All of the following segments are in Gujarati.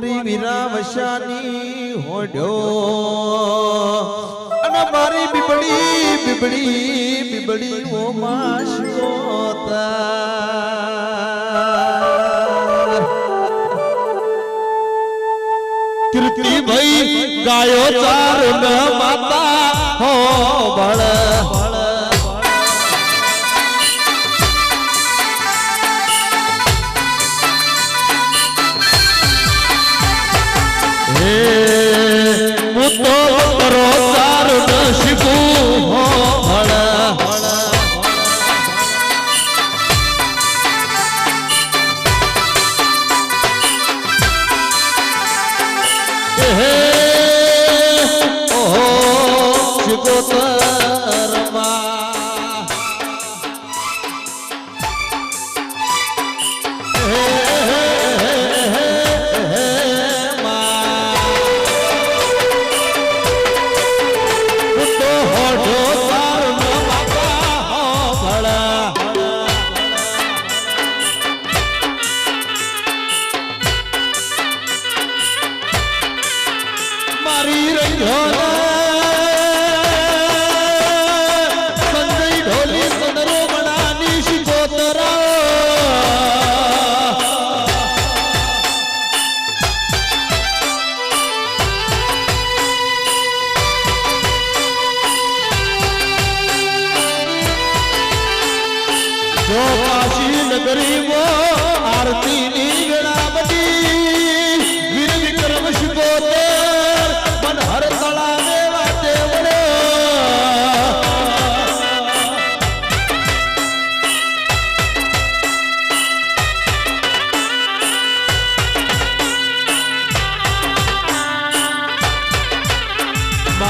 મારી વિરાવશાની હોડ્યો. અને મારી બીબડી બીબડી બીબડી ઓ માશોતા કીર્તિ ભાઈ ગાયો ચાર માતા હો બળ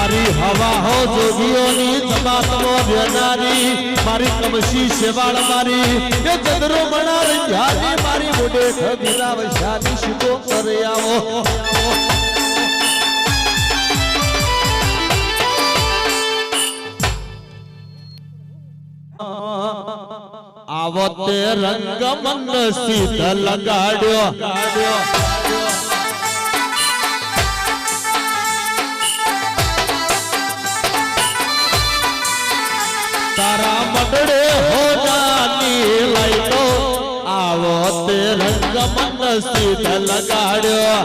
મારી હવા હો, જોગીઓની તમાતમો બેનારી મારી કમશી શેવાળ મારી, એ ચંદ્રો મણાર ઝાલી મારી મોઢે ખગીરા વશાની શિકો કરે આવો. આવો રંગ મન સીધ લગાડ્યો. તારા મડડે હો જાની લાઈટો આવો તે રંગ મન સીધ લગાડ્યો.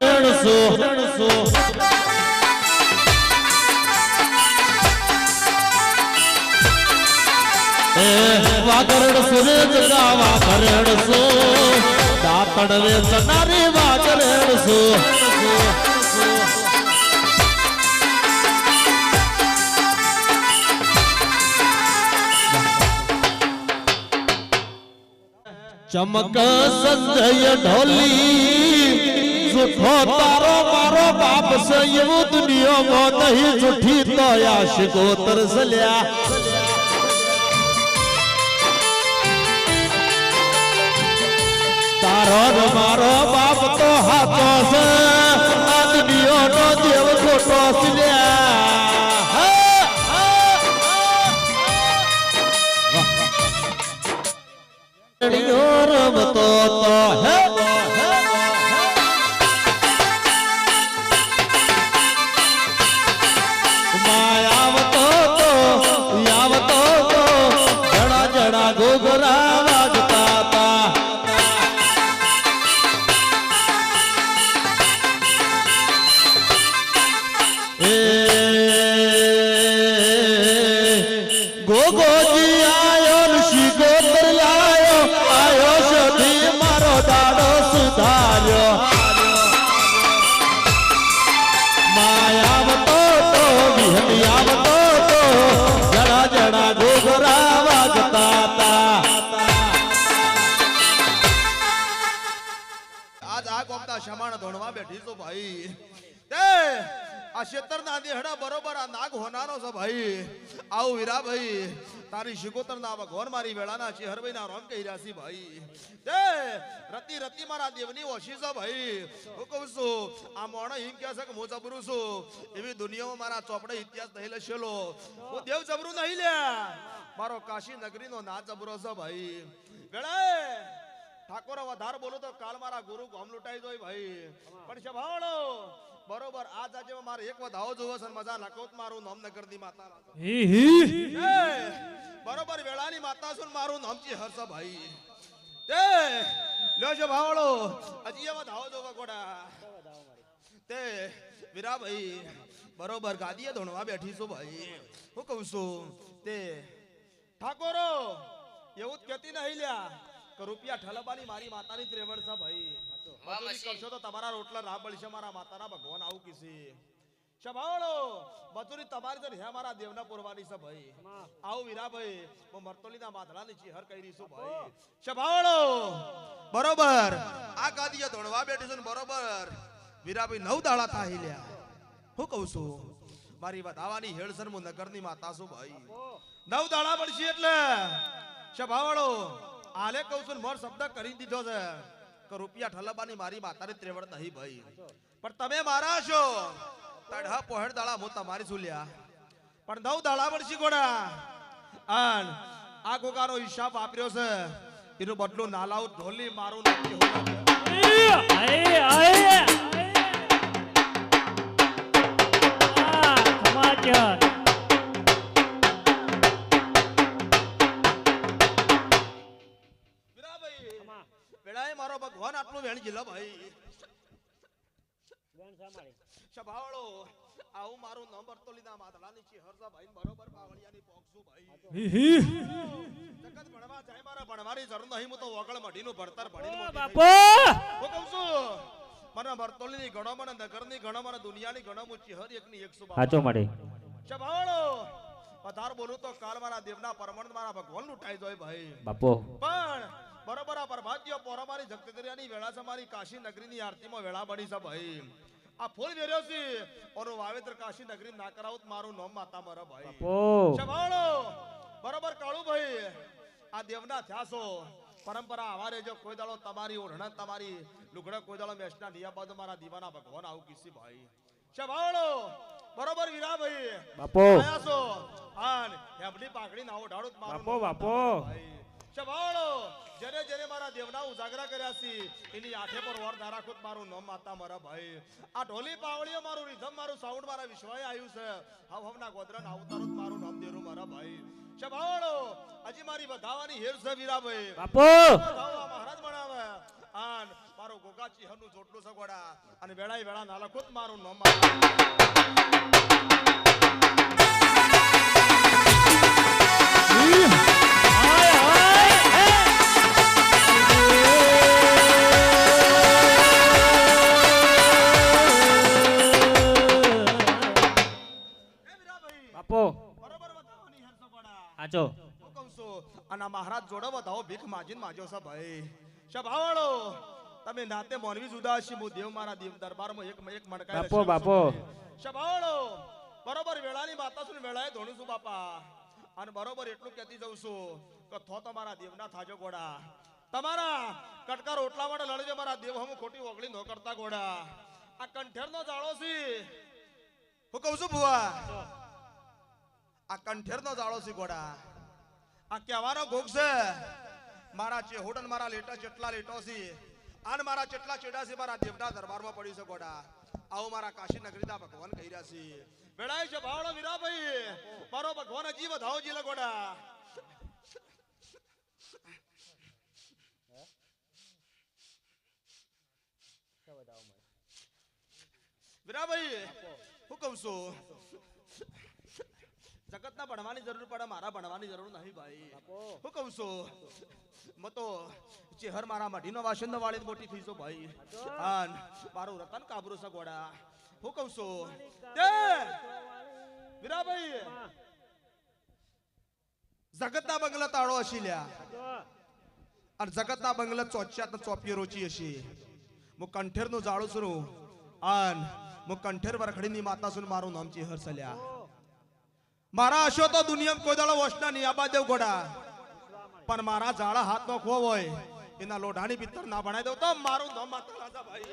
રણસો રણસો એ વાગરડ સુરેજ દાતડ રે ચનારી વાગરડ સો ચમક સંજય ઢોલી જૂઠો તારો મારો બાપ છે એવું દુનિયામાં નહીં જૂઠી તો આશિકો તરસલ્યા ને મારો બાપ તો હાથો છે. આ દુનિયાનો દેવ ખોટો સિલ્યા રમતો તો હે. બેઠી છો ભાઈ? તે, આ શેતર ના દેહડા બરોબર આ નાગ હોનારો છે ભાઈ. આવું વીરાભાઈ તારી શિકોતર ના ભગવાન મારી વેળાના ચેહરભાઈ ના રોમ કહી રહ્યા છે ભાઈ. તે, રતિ રતિ મારા દેવની ઓછી છે ભાઈ. હું કહું છું, આ મોણ હિમ કહે છે કે હું જબરું છું? એવી દુનિયામાં મારા ચોપડે ઇતિહાસ નહીં લખેલો હું દેવ જબરું નહીં લે મારો કાશી નગરીનો ના જબરો છે ભાઈ. વેળાએ ઠાકોર વધારે બોલું તો કાલ મારા ગુરુ ગોમ લૂંટાઈ જોઈ ભાઈ. પણ શભાવડો બરોબર આ જાજે મારે એક વધાવો જોવો છે મજા નાખો મારું નામ નગરની માતા બરોબર વેળાની માતા છું મારું નામ છે હર્ષ ભાઈ. તે લ્યો છે ભાવડો હજી એમાં ધાવો જોવો ગોડા. તે વીરાભાઈ બરોબર ગાદીએ ધોણવા બેઠી છું ભાઈ. હું કહું છું તે ઠાકોરો એવું જ કહેતી નહીં લ્યા. રૂપિયા ઠલબાની મારી માતાની ત્રેવડ છે ભાઈ. મજૂરી કરશો તો તમારા રોટલા રાહ બળશે મારા માતાના ભગવાન આવું કીસી શભાવળો મજૂરી તમારી તો હે મારા દેવના પુરવાની છે ભાઈ. આવું વીરાભાઈ હું મરતોલીના માથડાની ચીહર કરી છું ભાઈ. શભાવળો બરોબર. આ ગાદીએ ધોણવા બેઠી છું બરોબર. વીરાભાઈ નવ દાડા થાહી લ્યા. હું કહું છું મારી વધાવાની હેળસર હું નગરની માતા છું ભાઈ. નવ દાડા પડશે એટલે શભાવળો આલે કહું છું ને, મોર શબ્દ કરી દીધો છે કે રૂપિયા ઠલબાની મારી માતાની ત્રેવડ નહીં ભાઈ. પણ તમે મારા છો. તડહા પોહેડ દાડા હું તમારી સુલ્યા પણ નવ દાડા પડશે ગોડા અન આ ગોગાનો હિસાબ વાપર્યો છે. એનું બદલું નાલાઉ ઢોલી મારું નથી હોતું. વેળાએ મારો ભગવાન આટલું વેણ ગયેલો ભાઈ શભાવળો આવું મારું નંબર તો લીધા માધલાની છે હરસા ભાઈ બરોબર પાવળિયાની પોકશું ભાઈ. હી હી જગત ભણવા જાય મારા ભણવાની જરૂર નહીં હું તો વગળ મઢીનું ભણતર ભણી બાપો! હું કહું છું મને ભરતોલીની ગણો મને નગરની ગણો મને દુનિયાની ગણો હું ચિહર એકની એકસો બાવન. સાચો મળે. શભાવળો વધારે બોલું તો કાલ મારા દેવના પરમણ મારા ભગવાન લૂંટાઈ જાય ભાઈ. બાપો. પણ બરોબર આ પ્રભાતીય પોરામારી જગતદરિયાની વેળા છે મારી કાશી નગરીની આરતીમાં વેળા બની છે ભાઈ. આ ફૂલ વેર્યો છે. ઓનું વાવેતર કાશી નગરી ના કરાવ મારું નામ માતા મારા ભાઈ. ચવાળો બરોબર કાળુ ભાઈ. આ દેવના થયાસો. પરંપરા આવા જો કોઈ દાડો તમારી ઓઢણા તમારી લુગડા કોઈ દાડો મેષના નિયા બાદ મારા દીવાના ભગવાન આવું કિસી ભાઈ. ચવાળો બરોબર વીરા ભાઈ. બાપો. આયા છો. આન હેબડી પાકડી નાવો ઢાળો મારું બાપો બાપો. ભાઈ. શભાળો જેને જેને મારા દેવના ઉજાગરા કર્યા છે એની આઠે પર વર ધારા ખુદ મારું નમ માતા મારા ભાઈ. આ ઢોલી પાવળીઓ મારું રિધમ મારું સાઉન્ડ મારા વિશ્વાએ આવ્યું છે. હવ હવના ગોદરા ના અવતારો મારું નામ દેરું મારા ભાઈ. શભાળો હજી મારી વધાવાની હેર છે વીરાભાઈ બાપો! મહારાજ બનાવે આન મારો ગોગા ચિહરનું જોટલું છે ગોડા. અને વેળાએ વેળા ના ખુદ મારું મારું નામ સાચો હું કહું છું અને મહારાજ જોડે બતાવો ભીખ માજીન માજો છે ભાઈ. શભાવાળો તમે નાતે મોનવી જુદા છે હું દેવ મારા દેવ દરબારમાં એક એક મણકાય બાપો, બાપો. શભાવાળો બરોબર વેળાની માતા છું વેળાએ ધોણું છું બાપા. અને બરોબર એટલું કહેતી જઉં છું કે થો તમારા દેવના થાજો ગોડા તમારા કટકા રોટલા માટે લડજો મારા દેવ હમ ખોટી ઓગળી નો કરતા ગોડા આ કંઠેરનો જાળો છે. હું કહું છું ભુવા આ કંઠેરનો જાળો છે ગોડા. આ કહેવાનો ભોગ છે, મારા ચેહુડ મારા લેટા ચેટલા લેટો છે અને મારા ચેટલા ચેડા છે મારા દેવના દરબારમાં પડ્યું છે ગોડા. આવું મારા કાશી નગરીતા ભગવાન કહી રહ્યા છે. વેળાય છે ભાવડો વીરાભાઈ મારો ભગવાન હજી વધાવો જીલે ગોડા. વીરાભાઈ હું કહું છું જગતના ભણવાની જરૂર પડે મારા ભણવાની જરૂર નહીં ભાઈ હું કહું છું મ તો ચેહર મારા મઢીનો વાસંદ વાળી મોટી થઈ છું ભાઈ આન મારું રતન કાબરું છે ગોડા હું કહું છું તે વીરાભાઈ જગતના બંગલા તાળો હશી લ્યા અને જગતના બંગલા ચોચ્યાત ચોપીએ રોચી હશી હું કંઠેરનું જાળું છું આન હું કંઠેર વરખડીની માતા છું ને મારું નામ છે હર્ષલ્યા મારા હશો તો દુનિયામાં કોઈ દાડો વોશના નહીં આબા દેવ ગોડા પણ મારા જાડા હાથનો ખો હોય, એના લોઢાની પિત્તર ના ભણાઈ દઉં તો મારું નામ માતા રાજા ભાઈ.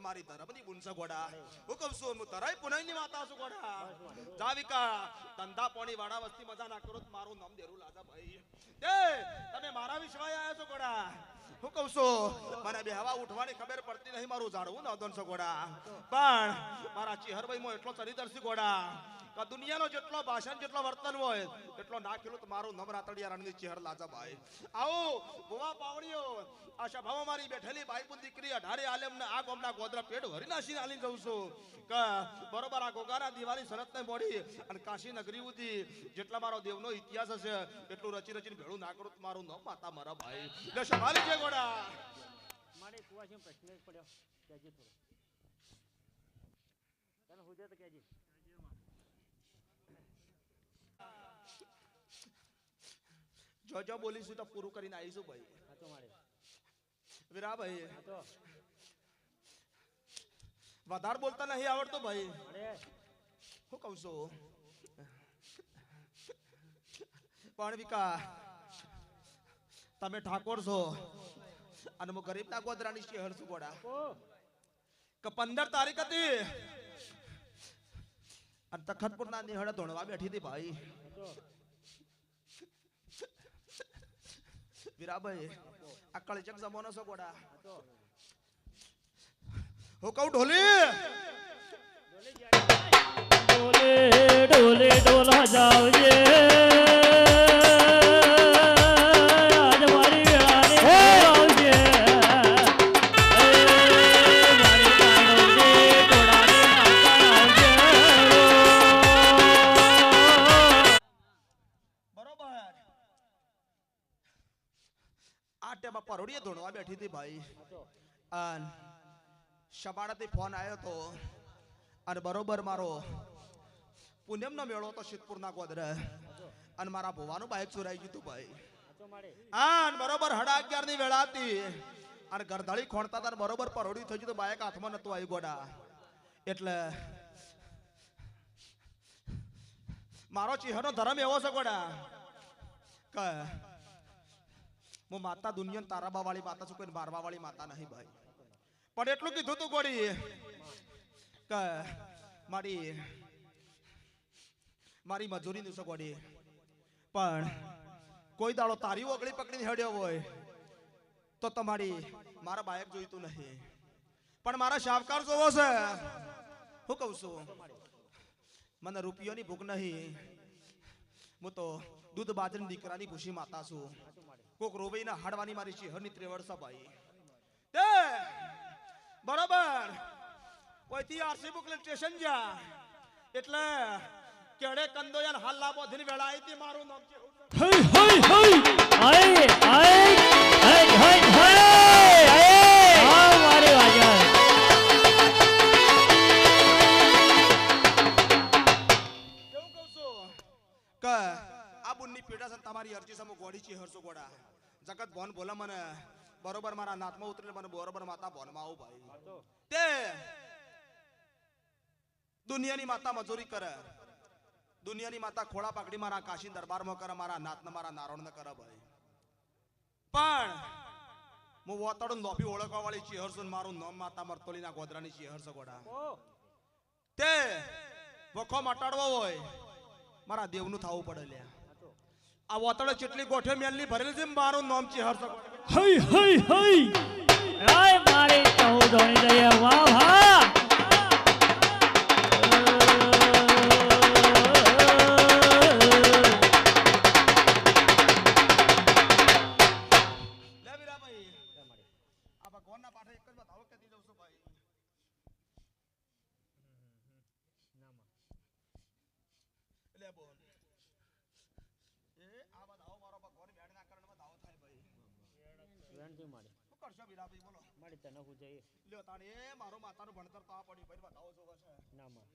મારી હું છું હું છું ના નામ દેરું લાજા ભાઈ. તમે મારા વિશ્વાય આવ્યા છો ગોડા? હું કહું છું હવા ઉઠવાની ખબર પડતી નહીં, મારું ઝાડવું નહોતું છે ગોડા. પણ મારા ચિહરભાઈ મો એટલો ચરિતરસી ગોડા. કે દુનિયાનો જેટલો ભાષણ જેટલો વર્તન હોય, એટલો નાખેલો તો મારું નમ રાતડિયા રણની ચહેર લાજા ભાઈ આવો, ભુવા પાવણીઓ આ સભામાં મારી બેઠેલી ભાઈ પુન દીકરી અઢારે આલેમ ને આ ગોમના ગોદરા પેટ ભરી નાસીને આલી જઉં છું. કે બરોબર આ ગોગાના દિવાળી સનત ને મોડી અને કાશી નગરી ઉધી જેટલા મારો દેવનો ઇતિહાસ હશે, એટલું રચી રચીને ભેળું ના કરું મારું નમ માતા મારા ભાઈ. એટલે સંભાળી છે ગોડા. મારે કુવાસી પ્રશ્ન પડ્યો. કહેજે થોડો. તને હુજે તો કહેજે. જો જો બોલીશું તો પૂરું કરીને આવીશું ભાઈ. વીરા ભાઈ. વધારે બોલતા નહીં આવડતો ભાઈ. શું હું કહું છું. પણ વિકા તમે ઠાકોર છો. અને હું ગરીબના ગોદરાની શહેર છું ગોડા. કે પંદર તારીખ હતી. અને તખતપુરના નિહળે ધોણવા બેઠી હતી ભાઈ હા તો વીરાભાઈ આ કળચક જમાનો છો ગોડા. હા કહું ઢોલી? ઢોલે ઢોલે ઢોલા જાવજે. આ ધોણવા બેઠી હતી ભાઈ. અન શબાડાથી ફોન આવ્યો તો, અને બરોબર મારો પૂનમનો મેળો હતો સિદ્ધપુરના ગોદરે. અને મારા ભુવાનું બાઇક ચોરાઈ ગયું હતું ભાઈ. આન બરોબર હડા અગિયારની વેળા હતી. અને ગરધાળી ખોણતા હતા ને બરોબર પરોડી થઈ ગયું તો બાઇક હાથમાં નતું આવ્યું ગોડા. એટલે મારો ચિહ્નો ધર્મ એવો છે ગોડા. કે હું માતા દુનિયા તારાબા વાળી માતા છું, કોઈ મારવા વાળી માતા નહીં ભાઈ. પણ એટલું કીધું તું ગોડી કે મારી મારી મજૂરી દિવસો ગોળી પણ કોઈ દાડો તારી ઓગળી પકડીને હેડ્યો હોય, તો તમારી, મારા બાયક જોઈતું નહીં. પણ મારા શાહકાર જોવો છે. હું કહું છું, મને રૂપિયોની ભૂખ નહીં. હું તો દૂધ બાજરી દીકરાની ખુશી માતા છું. કોક રોબઈના હાડવાની મારી છે ત્રેવડ છે ભાઈ. તે, બરોબર. કોઈથી આરસી બુક સ્ટેશન જા એટલે કેડે કંદોયાન લાબો ધીન વેળા આવી મારું નામ છે હઈ હઈ હઈ. આય આય. જગત ભોન બોલે મને બરોબર મારા નાથમાં ઉતરીને મને બરોબર માતા ભોનમાં આવું ભાઈ. તે દુનિયાની માતા મજૂરી કરે. દુનિયાની માતા ખોળા પાકડી મારા કાશી દરબારમાં કરે મારા નાથને મારા નારોણને કરે ભાઈ. પણ હું વોતાડું લોભી ઓળખવા વાળી ચિહર છું મારું નામ માતા મરતોલીના ગોદરાની ચિહર છે ગોડા. તે વખો મટાડવો હોય મારા દેવનું થવું પડે લ્યા. આ વોતળે જેટલી ગોઠે મેલની ભરેલી છે મારું નામ છે હર્ષ હઈ હઈ હઈ. રાય મારી કહું ધોણી દઈએ વાહ વાહ. એ મારો માતાનું ભણતર કા પડી ભાઈ બતાવો છો કશે ના માં.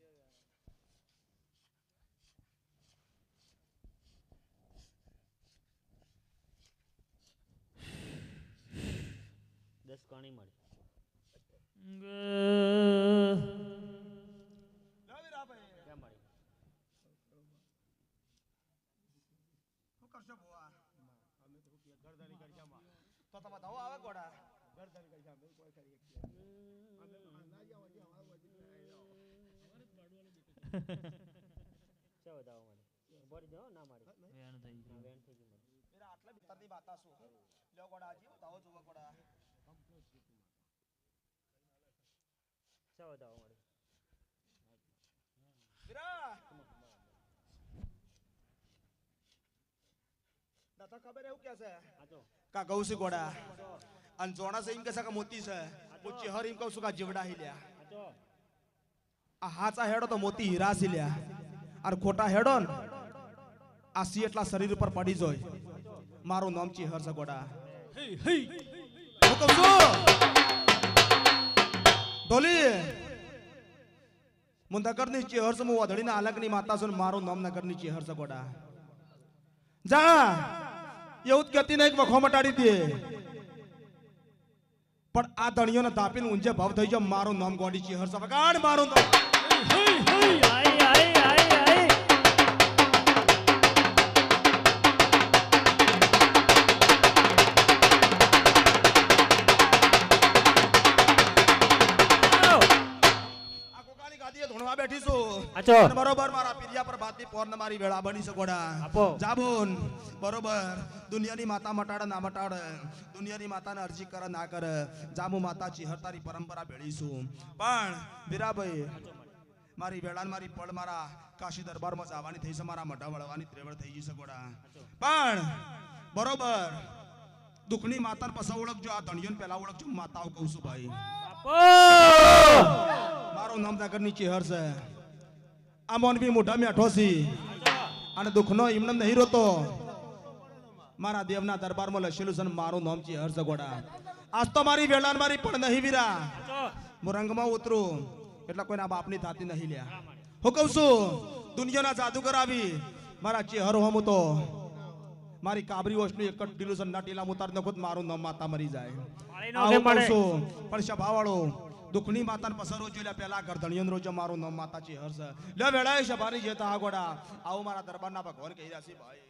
દસ કણી મળી. લ્યો વીરાભાઈ ક્યાં મળી શું કરશો ભુવા તો તમે દાવો આવે ગોડા ચો દાવ મળી બોરી દો ના મારી વેણ થઈ ગઈ વેણ થઈ ગઈ મળી આટલા ભીતરની માતા શું લ્યો ગોડા હજી દાવો જોવે ગોડા ચો દાવ મળી વીરા નતા ખબર એવું કે છે. કા ગૌ છે ગોડા? અને જોણા છે એમ કે છે કે મોતી છે. હું ચેહર जिवडा હી તો મોતી હીરા સી લ્યા. અને ખોટા હેડો ને. આ સી એટલા શરીર ઉપર પડી જોય. મારું નામ ચેહર છે ગોડા. હું કહું છું? ઢોલી. હું નગરની ચેહર હું વધડીના અલગની માતા છું ને મારું નામ નગરની ચેહર છે ગોડા. જા. એવું જ કહેતી નહીં વખો મટાડી દે. પણ આ ધણીઓને તાપીને ઊંચે ભાવ થઈ ગયો મારું નામ ગોડી ચેહર છે વગાડ, મારું નામ. ગાદીએ ધૂણવા બરોબર મારા પીરિયા પર ભાતની પોરને મારી વેળા બની સગોડા આપો. જાબુન. બરોબર. દુનિયાની માતા મટાડે ના મટાડે. દુનિયાની માતાને અરજી કરે ના કરે. જામુ માતા ચિહરતારી પરંપરા ભેળીશું પણ વીરાભાઈ મારી વેળાને મારી પળ મારા કાશી દરબારમાં જવાની થઈ છે મારા મઢા વળવાની ત્રેવળ થઈ ગઈ ગોડા. પણ બરોબર. દુઃખની માતા પસા ઓળખજો આ ધણીઓને પહેલા ઓળખજો હું માતાઓ કહું છું ભાઈ. આપો. મારું નામ નગરની ચેહર છે. આ મોનવી મોઢા મેઠો ઠોસી અને દુઃખનો એમને નહીં રોતો. મારા દેવના દરબારમાં લખેલું છે મારું નામ છે છે ગોડા. આજ તો મારી વેળા ને મારી પણ નહીં વીરા. હું રંગમાં ઉતરું. એટલે કોઈના બાપની થાતી નહીં લ્યા. હું કહું છું દુનિયાના જાદુગર આવી. મારા ચેહર હોમ તો મારી કાબરી ઓશનું એક જ ઢીલું છે નટીલા મુતાર ને ખુદ મારું નામ માતા મરી જાય. પણ નો આવું છું દુઃખની માતાને પસરો જોઈ પેલા ગરધણીયો રોજ મારું નામ માતા છે. હર્ષ લે વેળાએ ભારી જેતા આગોડા આવું મારા દરબારના ભગવાન કહી રહ્યા છે, ભાઈ.